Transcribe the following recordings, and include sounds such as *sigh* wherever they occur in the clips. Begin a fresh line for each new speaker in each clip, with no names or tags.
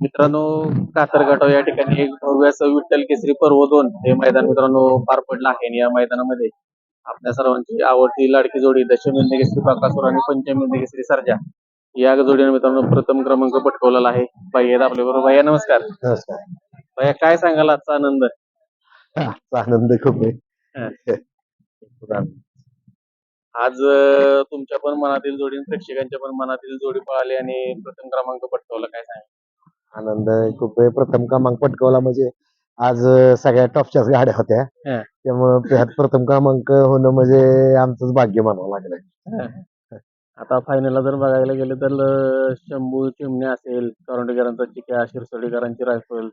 मित्रांनो कातरगाटाव या ठिकाणी एक भव्य असं विठ्ठल केसरी पर्व दोन. हे मैदान मित्रांनो पार पडलं आहे आणि या मैदानामध्ये आपल्या सर्वांची आवडती लाडकी जोडी दशमिंद केसरी पाकासुर आणि पंचमिंद केसरी सर्जा. या जोडीने मित्रांनो प्रथम क्रमांक पटकवलेला आहे. आहेत आपल्या बरोबर? भैया नमस्कार.
नमस्कार.
भैया काय सांगाल आजचा आनंद?
आनंद खूप आहे. *laughs*
आज तुमच्या पण मनातील जोडी प्रेक्षकांच्या पण मनातील जोडी पळाली आणि प्रथम क्रमांक पटकवला. काय सांगा
आनंद खूप आहे प्रथम क्रमांक पटकवला म्हणजे आज सगळ्या टॉपच्याच गाड्या होत्या.
हं.
त्यामुळं त्यात प्रथम क्रमांक होणं म्हणजे आमचंच भाग्य म्हणावं लागलं.
आता फायनलला जर बघायला गेलं तर शंभू चिमणे असेल करंडेकरांचा चिक्या शिरसोडीकरांची रायफल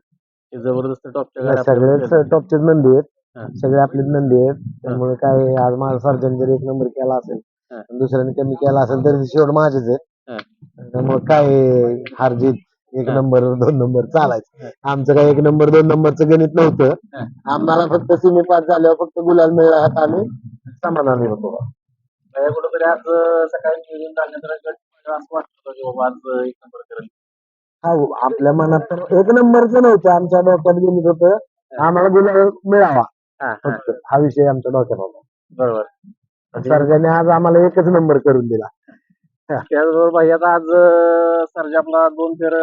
हे जबरदस्त टॉपच्या गाड्या आपल्याला
सगळेच. टॉपचेच नंदी आहेत. सगळे आपलेच नंदी आहेत. त्यामुळे काय आज माझा सर्जन जर एक नंबर केला असेल
हं.
आणि दुसऱ्याने कमी केला असेल तरी शेवट माझेच आहेत. त्यामुळे काय हार जीत एक. नंबर दोन नंबर चालायचं. आमचं काय एक नंबर दोन नंबरचं गणित नव्हतं. आम्हाला फक्त सिमी पास झाल्यावर फक्त गुलाल मिळला होता आम्ही समाधानी होतो.
कुठेतरी आज अं, सकाळी नियोजन झाल्यानंतर गट पडलं असं वाटत होतं की बाबा आज अं, एक नंबर करेल.
हा आपल्या मनात तर एक नंबरचं नव्हतं. आमच्या डोक्यात गणित होतं. आम्हाला गुलाल मिळावा. फक्त हा विषय आमच्या डोक्यात होता.
बरोबर.
सर्जाने आज आम्हाला एकच नंबर करून दिला.
त्याचबरोबर भाई आता आज सरजा आपला दोन फेर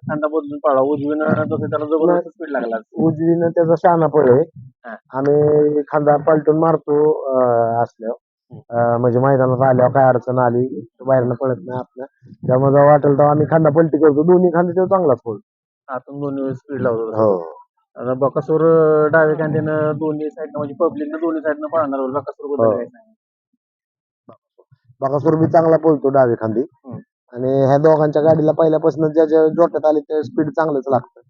खांदा बदलून पळला. उजवीनं तसं त्याला जबरदस्त स्पीड लागला.
उजवीनं त्याचा शहाणा पळे
हा.
आम्ही खांदा पलटून मारतो असल्यावर. म्हणजे मैदानात आल्यावर काय अडचण आली बाहेरनं पळत नाही आपल्या त्यामुळे जेव्हा वाटेल तेव्हा आम्ही खांदा पलटी करतो. दोन्ही खांदे तेव्हा चांगलाच पळतो.
आतून दोन्ही स्पीड लावतो
हो.
आता बकासूर अं, डाव्या कांद्यानं दोन्ही साईडनं म्हणजे पब्लिकनं दोन्ही साईडनं पळणार बकासूर
हो.
बद्दल काय सांगाल?
बकासूर बी चांगला पळतो डावी खांदी.
हम्म.
आणि ह्या दोघांच्या गाडीला पहिल्यापासून ज्याच्या जोट्यात आले ते स्पीड चांगलंच लागतं.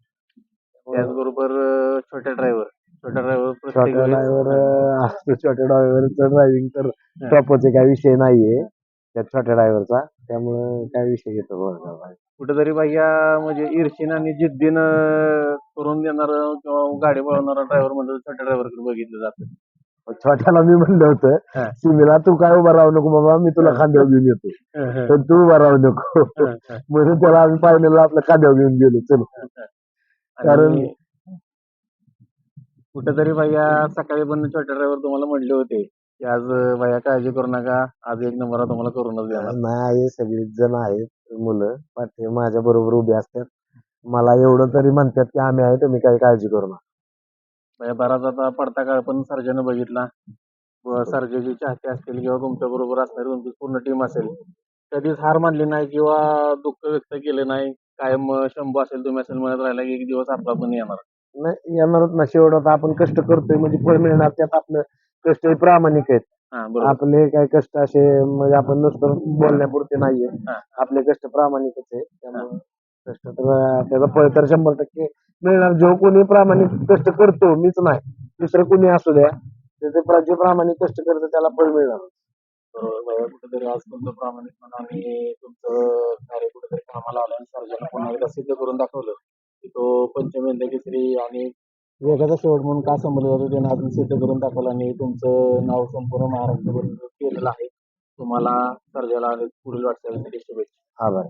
त्याचबरोबर अं, छोट्या ड्रायव्हर छोट्या ड्रायव्हर
छोट्या
वेळेस-
ड्रायव्हर असतो. छोट्या ड्रायव्हरचं ड्रायव्हिंग तर टॉपचे काही विषय नाहीये. त्या छोट्या ड्रायव्हरचा त्यामुळे काय विषय घेतो बघा
कुठेतरी भैया म्हणजे ईर्षीनं आणि जिद्दीनं करून देणार किंवा गाडी पळवणारा ड्रायव्हर म्हणजे छोट्या ड्रायव्हरकडे बघितलं जातं.
छोट्याला मी म्हणलं. होतं सीमेला तू काय उभा राहू नको बाबा मी तुला. खांद्यावर घेऊन येतो. पण तू उभा राहू नको. म्हणून त्याला आम्ही फायनलला आपल्या खांद्यावर घेऊन गेलो. चलो. कारण-
कुठेतरी भैया सकाळी पण छोट्या ड्रायव्हर तुम्हाला म्हणले होते की आज भैया काळजी करू नका. आज एक नंबर तुम्हाला करूनच देणार
नाही सगळीच जण आहेत मुलं. पाठी माझ्या बरोबर उभी असतात. मला एवढं तरी म्हणतात की आम्ही आहे तुम्ही काही काळजी करू नका.
भैया बराच आता पडता काळ पण सर्जन बघितला. व सर्जेची चाहते असतील किंवा तुमच्या बरोबर असणारी तुमची पूर्ण टीम असेल कधीच हार मानली नाही किंवा दुःख व्यक्त केले नाही. कायम शंभू असेल तुम्ही असेल म्हणत राहिला की एक दिवस आपला पण येणार.
नाही येणारच ना शेवटात आपण कष्ट करतोय म्हणजे फळ मिळणार त्यात आपलं कष्ट हे प्रामाणिक आहेत आपले काही कष्ट असे म्हणजे आपण नुसतं बोलण्यापुरते नाहीये. आपले कष्ट प्रामाणिकच आहे त्यामुळे कष्ट तर त्याचा फळ तर शंभर टक्के मिळणार. जो कोणी प्रामाणिक कष्ट करतो मीच नाही. दुसरं कोणी असू द्या. त्याचे प्रा- जे प्रामाणिक कष्ट करतो त्याला फळ मिळणार.
बरोबर भैया कुठेतरी आज तुमचं प्रामाणिकपणा आणि तुमचं कार्य कुठेतरी कामाला आलं आणि सर्जन पुन्हा एकदा सिद्ध करून दाखवलं की तो केसरी आणि वेगाचा शेवट म्हणून का समजलं जातं त्याने अजून सिद्ध करून दाखवलं आणि तुमचं नाव संपूर्ण महाराष्ट्रभर केलेलं आहे. तुम्हाला सर्जाला आणि पुढील वाटचालीसाठी शुभेच्छा.
आभार.